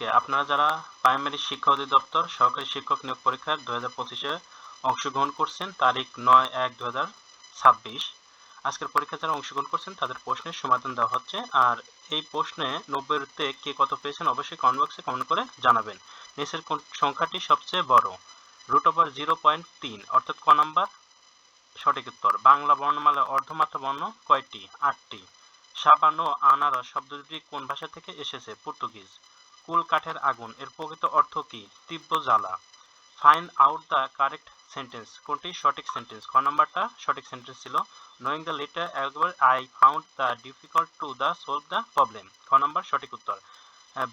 আজকে আপনারা যারা প্রাইমারি শিক্ষা অধিদপ্তর, সহকারী শিক্ষক নিয়োগ পরীক্ষার দু হাজার পঁচিশে অংশগ্রহণ করছেন, তারিখ নয় এক দু হাজার ছাব্বিশ। আজকের পরীক্ষা যারা অংশগ্রহণ করছেন, তাদের প্রশ্নের সমাধান দেওয়া হচ্ছে। আর এই প্রশ্নে নব্বইতে কে কত পেয়েছেন, অবশ্যই কমেন্ট বক্সে কমেন্ট করে জানাবেন। নিচের কোন সংখ্যাটি সবচেয়ে বড়? রুট ওভার জিরো পয়েন্ট তিন অর্থাৎ ক নাম্বার? সঠিক উত্তর, বাংলা বর্ণমালার অর্ধমাত্রা বর্ণ কয়টি? আটটি। সাবান ও আনারস শব্দ দুটি কোন ভাষা থেকে এসেছে? পর্তুগিজ। কুল কাঠের আগুন, এর প্রকৃত অর্থ কি? তীব্র জ্বালা। Find out the correct sentence কোনটি? সঠিক সেন্টেন্স খ নাম্বারটা? সঠিক সেন্টেন্স ছিল নোয়িং দ্য লেটার একবার I found the difficult to the solve the problem খ নাম্বার, সঠিক উত্তর।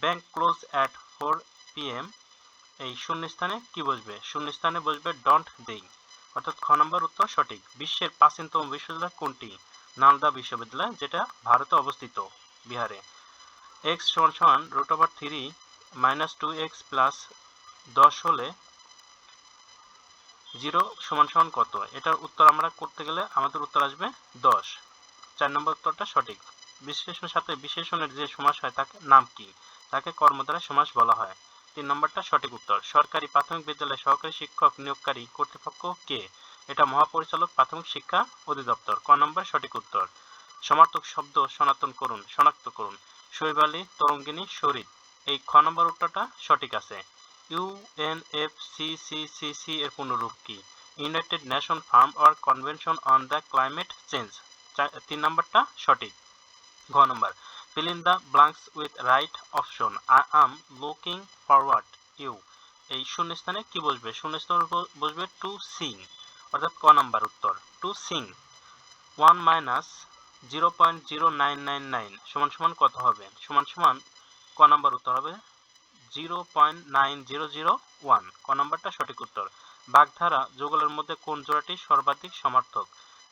Bank close at four P M এই শূন্যস্থানে কি বসবে? শূন্যস্থানে বসবে ডন্ট দেই অর্থাৎ খ নম্বর উত্তর সঠিক। বিশ্বের প্রাচীনতম বিশ্ববিদ্যালয় কোনটি? নালদা বিশ্ববিদ্যালয়, যেটা ভারতে অবস্থিত, বিহারে। এক্স সমান root over three minus two x plus দশ হলে জিরো সমান সমান কত এটার উত্তর আমরা করতে গেলে আমাদের উত্তর আসবে দশ। চার নম্বর উত্তরটা সঠিক। বিশ্লেষণের সাথে বিশেষণের যে সমাস হয় তাকে নাম কি? তাকে কর্মদ্বারা সমাস বলা হয়। তিন নম্বরটা সঠিক উত্তর। সরকারি প্রাথমিক বিদ্যালয়ে সহকারী শিক্ষক নিয়োগকারী কর্তৃপক্ষ কে? এটা মহাপরিচালক প্রাথমিক শিক্ষা অধিদপ্তর। ক নম্বর সঠিক উত্তর। সমার্থক শব্দ সনাতন করুন, শনাক্ত করুন। শৈবালী তরঙ্গিনী, শরীর। এই খ নম্বর উত্তরটা সঠিক আছে। ইউএনএফসিসিসিসি এর পূর্ণরূপ কি? United nation farm or convention on the climate change তিন নম্বরটা সঠিক। ঘ নম্বর। Fill in the blanks with right option i am looking forward you এই শূন্যস্থানে কি বসবে? শূন্যস্থানে বসবে টু সিং অর্থাৎ ক নাম্বার উত্তর। Two sing one minus zero point zero nine nine nine সমান সমান কত হবে? সমান সমান ক নাম্বার উত্তর হবে? Zero point nine zero zero one. ক নাম্বারটা সঠিক উত্তর। বাগধারা যুগলের মধ্যে কোন জোড়াটি সর্বাধিক সমার্থক?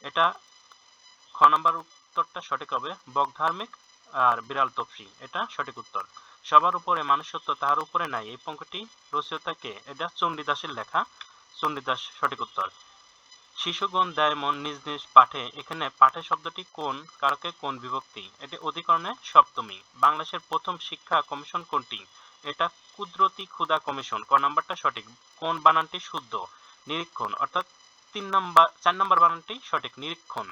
এটা খ নাম্বার উত্তরটা সঠিক হবে, বগধার্মিক আর বিড়াল তপসি। এটা সঠিক উত্তর। সবার উপরে মানুষত্ব তাহার উপরে নাই। এই পঙ্কটি রচয়িতা কে? এটা চণ্ডীদাসের লেখা। চণ্ডীদাস সঠিক উত্তর। শিশুগণ দেয় মন নিজ নিজ পাঠে। এখানে পাঠে শব্দটি কোন, কারকে কোন বিভক্তি? এটি অধিকরণে সপ্তমী। বাংলাদেশের প্রথম শিক্ষা কমিশন কোনটি? এটা কুদরতি ক্ষুদা কমিশন। ক নাম্বারটা সঠিক। কোন বানানটি শুদ্ধ? নিরীক্ষণ। অর্থাৎ তিন নাম্বার, চার নাম্বার বানানটি সঠিক। নিরীক্ষণ।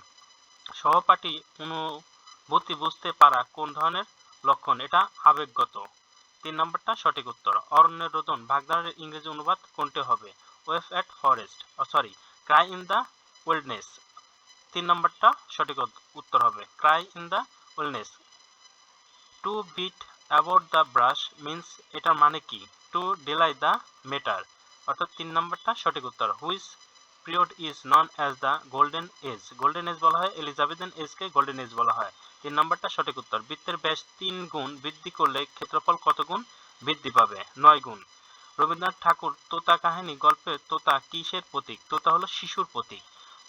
সহপাঠী অনুভূতি বুঝতে পারা কোন ধরনের লক্ষণ? এটা আবেগগত। তিন নম্বরটা সঠিক উত্তর। অরণ্যের রোদন। ভাগদারের ইংরেজি অনুবাদ কোনটি হবে? Waif at forest. Sorry cry in the wellness তিন নম্বরটা সঠিক উত্তর হবে। Cry in the wellness to beat about the brush means এটার মানে কি? টু ডিলাই দ্য মেটার অর্থাৎ তিন নম্বরটা সঠিক উত্তর। Which period is known as the golden age golden age বলা হয় এলিজাবেথেন এজকে গোল্ডেন এজ বলা হয়। তিন নম্বরটা সঠিক উত্তর। বৃত্তের ব্যাস তিন গুণ বৃদ্ধি করলে ক্ষেত্রফল কত গুণ? বৃদ্ধি পাবে। নয় গুণ। রবীন্দ্রনাথ ঠাকুর তোতা কাহিনী গল্পে তোতা কিসের প্রতীক? তোতা হলো শিশুর প্রতীক।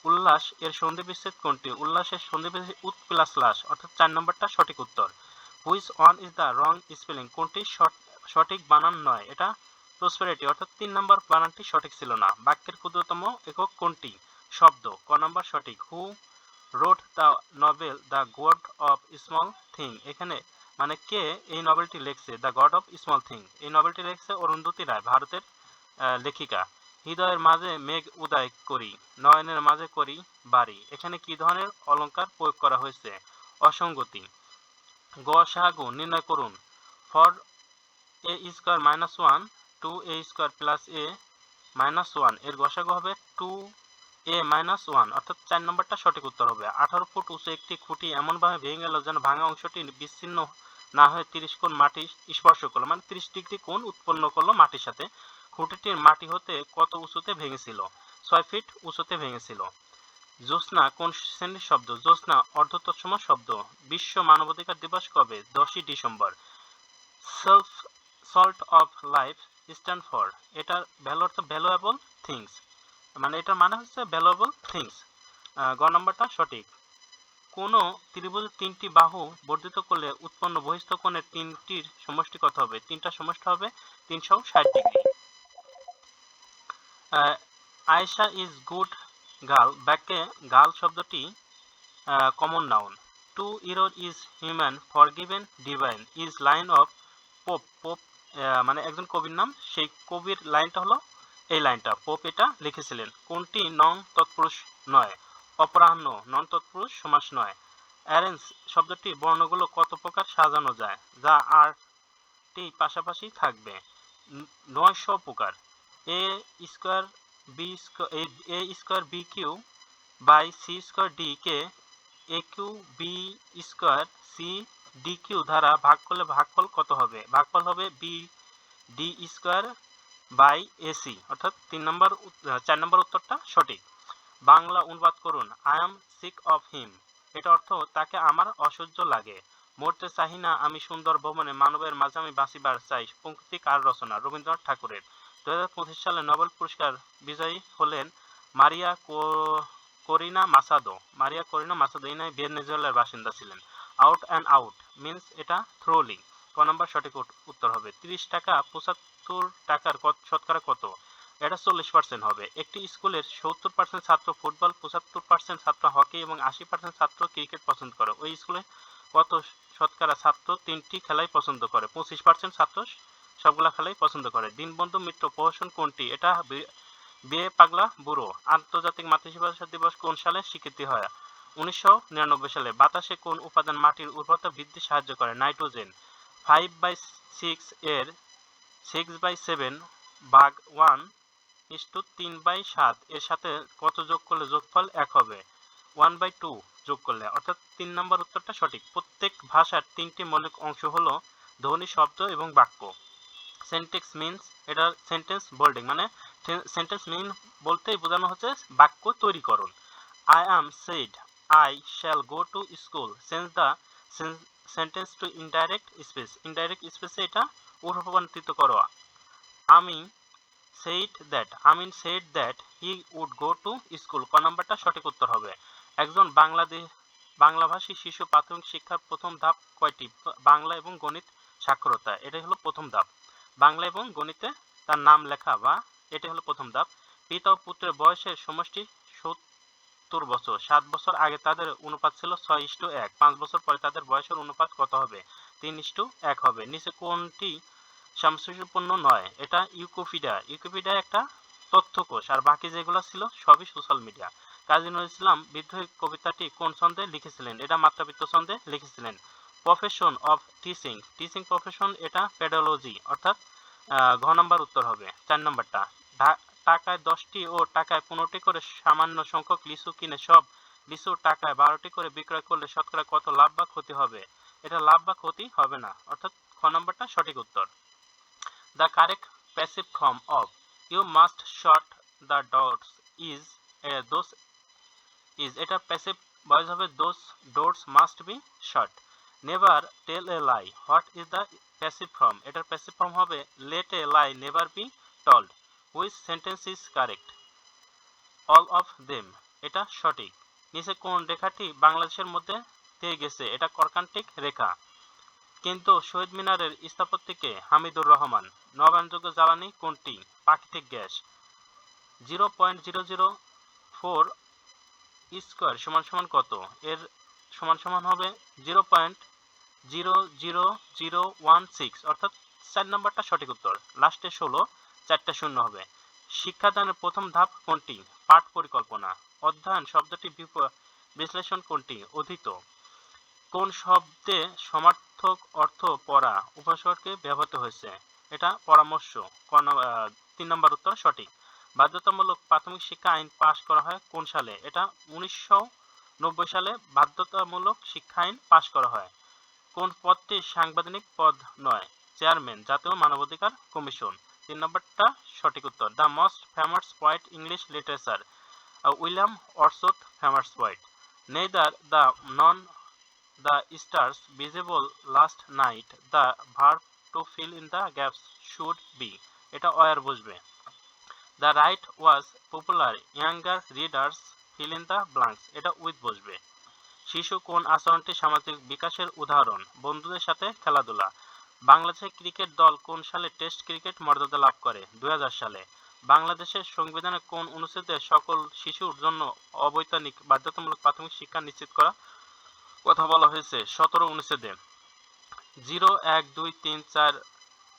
উল্লাস এর সন্ধি বিচ্ছেদ কোনটি? উল্লাসের সন্ধি বিচ্ছেদ উৎ প্লাস লাস, অর্থাৎ চার নম্বরটা সঠিক উত্তর। Which one is the wrong spelling? কোনটি সঠ- সঠিক বানান নয়, এটা প্রসপেরিটি, অর্থাৎ তিন নম্বর বানানটি সঠিক ছিল না। বাক্যের ক্ষুদ্রতম একক কোনটি? শব্দ। ক নম্বর সঠিক। Who wrote the novel the god of small thing. এখানে মানে কে এই নভেলটি লিখছে? The god of small thing এই নভেলটি লিখছে অরুন্ধতী রায়, ভারতের লেখিকা। হৃদয়ের মাঝে মেঘ উদয় করি, নয়নের মাঝে করি বাড়ি। এখানে কি ধরনের অলংকার প্রয়োগ করা হয়েছে? অসঙ্গতি। গ সাগু, নির্ণয় করুন। For a square minus one, two a square plus a minus one. এর গসাগু হবে টু এ মাইনাস ওয়ান অর্থাৎ চার নম্বরটা সঠিক উত্তর হবে। আঠারো ফুট উঁচু একটি খুঁটি এমনভাবে ভেঙে গেল যেন ভাঙা অংশটি বিচ্ছিন্ন না হয়ে তিরিশ কোণ মাটি স্পর্শ করল। মানে তিরিশ ডিগ্রি কোণ উৎপন্ন করল মাটির সাথে। খুঁটিটির মাটি হতে কত উঁচুতে ভেঙেছিল? ছয় ফিট উঁচুতে ভেঙেছিল। জ্যোৎস্না কোন শ্রেণির শব্দ? জ্যোৎস্না অর্ধতৎসম শব্দ। বিশ্ব মানবাধিকার দিবস কবে? দশই December. Self salt of life stand for এটার ভ্যালু অর্থ ভ্যালুয়েবল থিংস মানে এটার মানে হচ্ছে ভ্যালুয়েবল থিংস গ নম্বরটা সঠিক। কোনো ত্রিভুজের তিনটি বাহু বর্ধিত করলে উৎপন্ন বহিস্থ কোণের তিনটির সমষ্টি কত হবে? তিনটা সমষ্টি হবে তিনশো ষাট degree. Ayesha is good girl. বাক্যে গার্ল শব্দটি common noun to error is human for given divine. Is line of Pope. Pope মানে একজন কবির নাম। সেই কবির লাইনটা হলো এই লাইনটা পোপ এটা লিখেছিলেন। কোনটি নং তৎপুরুষ নয়, অপরাহ্ন নন তৎপুরুষ সমাস নয়। অ্যারেঞ্জ শব্দটি বর্ণগুলো কত প্রকার সাজানো যায়, যা আরটি পাশাপাশি থাকবে। নয়শো প্রকার। A square B square, A square B cube by C square D K A cube B square C D cube দ্বারা ভাগ করলে ভাগফল কত হবে? ভাগফল হবে B, D square by AC, অর্থাৎ তিন নম্বর চার নম্বর উত্তরটা সঠিক। বাংলা অনুবাদ করুন I am sick of him এটা অর্থ তাকে আমার অসহ্য লাগে। মরতে চাহি না আমি সুন্দর ভবনে মানবের মাঝে আমি বাঁচিবার চাই, পঙ্ক্তি কার রচনা? রবীন্দ্রনাথ ঠাকুরের। দু হাজার পঁচিশ সালে নোবেল পুরস্কার বিজয়ী হলেন মারিয়া করিনা মাসাদো। মারিয়া করিনা মাসাদো ইনি ভেনেজুয়েলার বাসিন্দা ছিলেন। আউট অ্যান্ড আউট মিন্স এটা থ্রোলি ক নম্বর সঠিক উত্তর হবে। তিরিশ টাকা টাকার কত- শতকরা কত? এটা চল্লিশ পার্সেন্ট হবে। একটি স্কুলের সত্তর পার্সেন্ট ছাত্র ফুটবল, পঁচাত্তর পার্সেন্ট ছাত্র হকি এবং আশি পার্সেন্ট ছাত্র ক্রিকেট পছন্দ করে। ওই স্কুলে কত শতকরা ছাত্র? তিনটি খেলাই পছন্দ করে। পঁচিশ পার্সেন্ট ছাত্র সবগুলা খেলাই পছন্দ করে। দিনবন্ধু মিত্র, প্রহসন কোনটি? এটা বিয়ে পাগলা বুড়ো। আন্তর্জাতিক মাতৃভাষা দিবস কোন সালে স্বীকৃতি হয়? উনিশশো নিরানব্বই সালে। বাতাসে কোন উপাদান মাটির উর্বরতা বৃদ্ধি সাহায্য করে? নাইট্রোজেন। ফাইভ বাই সিক্স এর সিক্স বাই সেভেন ভাগ ওয়ান ইস টু তিন বাই সাত। এর সাথে কত যোগ করলে যোগফল এক হবে? ওয়ান বাই টু যোগ করলে। অর্থাৎ তিন নম্বর উত্তরটা সঠিক। প্রত্যেক ভাষার তিনটি মৌলিক অংশ হলো ধ্বনি, শব্দ এবং বাক্য। সেন্টেক্স মিনস এটা সেন্টেন্স বোল্ডিং মানে সেন্টেন্স মিন বলতেই বোঝানো হচ্ছে বাক্য তৈরিকরণ। I am said I shall go to school sense the sentence to indirect speech indirect স্পেসে এটা রূপান্তরিত করো। আমি said that Amin said that he would go to school ক নাম্বারটা? সঠিক উত্তর হবে। একজন বাংলাদেশ বাংলাভাষী শিশু প্রাথমিক শিক্ষার প্রথম ধাপ কয়টি? বাংলা এবং গণিত সাক্ষরতা এটাই হলো প্রথম ধাপ। বাংলা এবং গণিতে তার নাম লেখা বা এটি হলো প্রথম ধাপ। পিতা ও পুত্রের বয়সের সমষ্টি সত্তর বছর। সাত বছর আগে তাদের অনুপাত ছিল ছয় ইস্টু এক। পাঁচ বছর পরে তাদের বয়সের অনুপাত কত হবে? তিন ইস্টু এক হবে। নিচে কোনটি সামসুপূর্ণ নয়, এটা ইউকোপিডিয়া ইউকোপিডিয়া একটা তথ্যকোষ, আর বাকি যেগুলো ছিল সবই সোশ্যাল মিডিয়া। কাজী নজরুল ইসলাম বিদ্রোহী কবিতাটি কোন ছন্দে লিখেছিলেন? এটা মাত্রাবৃত্ত ছন্দে লিখেছিলেন। Profession of teaching. Teaching profession এটা পেডোলজি অর্থাৎ ঘ নম্বর উত্তর হবে, চার নম্বরটা। টাকায় দশটি ও টাকায় পনেরোটি করে সামান্য সংখ্যক লিচু কিনে সব লিচু টাকায় বারোটি করে বিক্রয় করলে শতকরা কত লাভ বা ক্ষতি হবে? এটা লাভ বা ক্ষতি হবে না, অর্থাৎ খ নম্বরটা সঠিক উত্তর। The correct passive form of you must shut the doors is those is এটা প্যাসিভ ভয়েস হবে those doors must be shut never tell a lie what is the passive form এটার প্যাসিভ ফর্ম হবে let a lie never be told which sentence is correct all of them এটা সঠিক। নিচে কোন রেখাটি বাংলাদেশের মধ্যে দিয়ে গেছে? এটা কর্কান্টিক রেখা। কিন্তু শহীদ মিনারের স্থাপত্যকে হামিদুর রহমান, নবায়নযোগ্য জ্বালানি কোনটি? প্রাকৃতিক gas. Zero point zero zero four square সমান সমান কত? এর সমান সমান হবে zero point zero zero zero one six, অর্থাৎ চার নম্বরটা সঠিক উত্তর। লাস্টে ষোলো, চারটা শূন্য হবে। শিক্ষাদানের প্রথম ধাপ কোনটি? পাঠ পরিকল্পনা। অধ্যয়ন শব্দটি বিশ্লেষণ কোনটি? অধীত। কোন শব্দে সমার্থক অর্থ পড়া উপসর্গে ব্যবহৃত হয়েছে। এটা পরামর্শ তিন নম্বর উত্তর সঠিক। বাধ্যতামূলক প্রাথমিক শিক্ষা আইন পাশ করা হয় কোন সালে? এটা উনিশশো নব্বই সালে বাধ্যতামূলক শিক্ষা আইন পাশ করা হয়। কোন পদটি সাংবিধানিক পদ নয়? চেয়ারম্যান, জাতীয় মানবাধিকার কমিশন। তিন নম্বরটা সঠিক উত্তর। The most famous poet English literature William Wordsworth famous poet neither the none the stars visible last night, the verb to fill in the gaps should be. এটা অয়ার বুঝবে। The right was popular, younger readers fill in the blanks, এটা with বসবে শিশু কোন আচরণটি সামাজিক বিকাশের উদাহরণ? বন্ধুদের সাথে খেলাধুলা। বাংলাদেশের ক্রিকেট দল কোন সালে টেস্ট ক্রিকেট মর্যাদা লাভ করে? দুই হাজার সালে। বাংলাদেশের সংবিধানে কোন অনুচ্ছেদে সকল শিশুর জন্য অবৈতনিক, বাধ্যতামূলক প্রাথমিক শিক্ষা নিশ্চিত করা কথা বলা হয়েছে, সতেরো অনুচ্ছেদে জিরো, এক, দুই, তিন, চার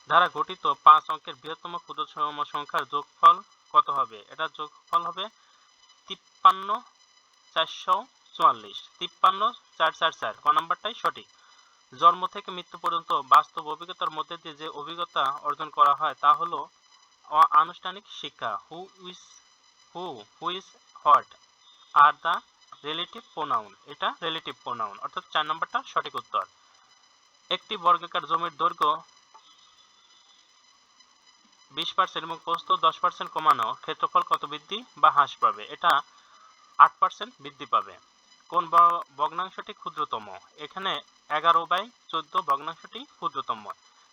দ্বারা গঠিত পাঁচ অঙ্কের বৃহত্তম ক্ষুদ্রতম সংখ্যার যোগফল কত হবে? এটা যোগফল হবে তিপ্পান্ন চারশো চুয়াল্লিশ। তিপ্পান্ন চার চার চার। ক নাম্বারটাই সঠিক। জন্ম থেকে মৃত্যু পর্যন্ত বাস্তব অভিজ্ঞতার মধ্যে দিয়ে যে অভিজ্ঞতা অর্জন করা হয় তা হলো আনুষ্ঠানিক শিক্ষা। Who is who who is what are the relative pronoun এটা রিলেটিভ প্রোনাউন অর্থাৎ চার নম্বরটা সঠিক উত্তর। একটি বর্গাকার জমির দৈর্ঘ্য বিশ পার্সেন্ট এবং প্রস্থ দশ পার্সেন্ট কমানো ক্ষেত্রফল কত বৃদ্ধি বা হ্রাস পাবে? এটা আট পার্সেন্ট বৃদ্ধি পাবে। কোন ভগ্নাংশটি ক্ষুদ্রতম? এখানে এগারো বাই চোদ্দ ভগ্নাংশটি ক্ষুদ্রতম।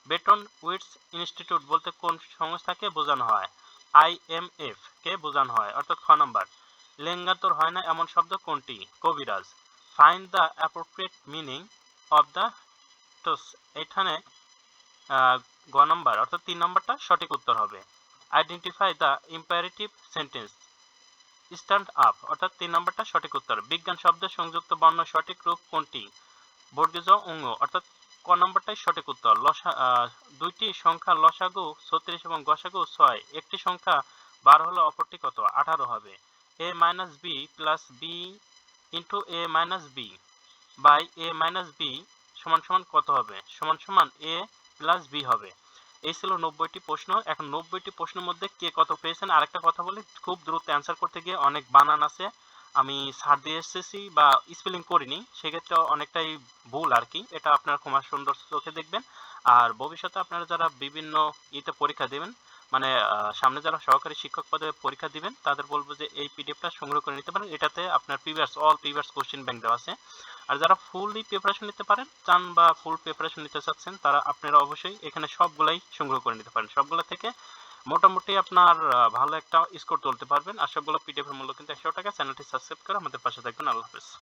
বেটন উইটস ইনস্টিটিউট বলতে কোন সংস্থাকে বোঝানো হয়? আইএমএফ কে বোঝানো হয়, অর্থাৎ খ নম্বর। লিঙ্গান্তর হয় না এমন শব্দ কোনটি? কবিরাজ। Find the appropriate meaning of the toss এখানে গ নম্বর, অর্থাৎ তিন নম্বরটা সঠিক উত্তর হবে। Identify the imperative sentence stand up অর্থাৎ তিন নম্বরটা সঠিক উত্তর। বিজ্ঞান শব্দের সংযুক্ত বর্ণ সঠিক রূপ কোনটি? বর্গীজ অঙ্গ, অর্থাৎ ক নম্বরটাই সঠিক উত্তর। লসা দুইটি সংখ্যা লসাগু ছত্রিশ এবং গসাগু ছয়। একটি সংখ্যা বারো হলে অপরটি কত? আঠারো হবে। A minus B plus B into A minus B by A minus B সমান সমান কত হবে? সমান সমান এ প্লাস বি হবে। এই ছিল নব্বইটি প্রশ্ন। এখন নব্বইটি প্রশ্নের মধ্যে কে কত পেয়েছেন? আরেকটা কথা বলি, খুব দ্রুত অ্যান্সার করতে গিয়ে অনেক বানান আছে। আমি ছাড় দিয়ে এসেছি বা স্পেলিং করিনি, সেক্ষেত্রে অনেকটাই ভুল আর কি এটা আপনারা খুব সুন্দর চোখে দেখবেন। আর ভবিষ্যতে আপনারা যারা বিভিন্ন ইতে পরীক্ষা দেবেন মানে সামনে যারা সহকারী শিক্ষক পদে পরীক্ষা দিবেন, তাদের বলব যে এই পিডিএফটা সংগ্রহ করে নিতে পারেন। এটাতে আপনার previous all previous question bank দেওয়া আছে। আর যারা ফুললি প্রিপারেশন নিতে পারেন, চান বা ফুল প্রিপারেশন নিতে চাচ্ছেন, তারা আপনারা অবশ্যই এখানে সবগুলাই সংগ্রহ করে নিতে পারেন। সবগুলো থেকে মোটামুটি আপনার ভালো একটা স্কোর তুলতে পারবেন। আর সবগুলো পিডিএফ এর মূল্য কিন্তু একশো টাকা। চ্যানেলটি সাবস্ক্রাইব করে আমাদের পাশে থাকবেন। আল্লাহ হাফেজ।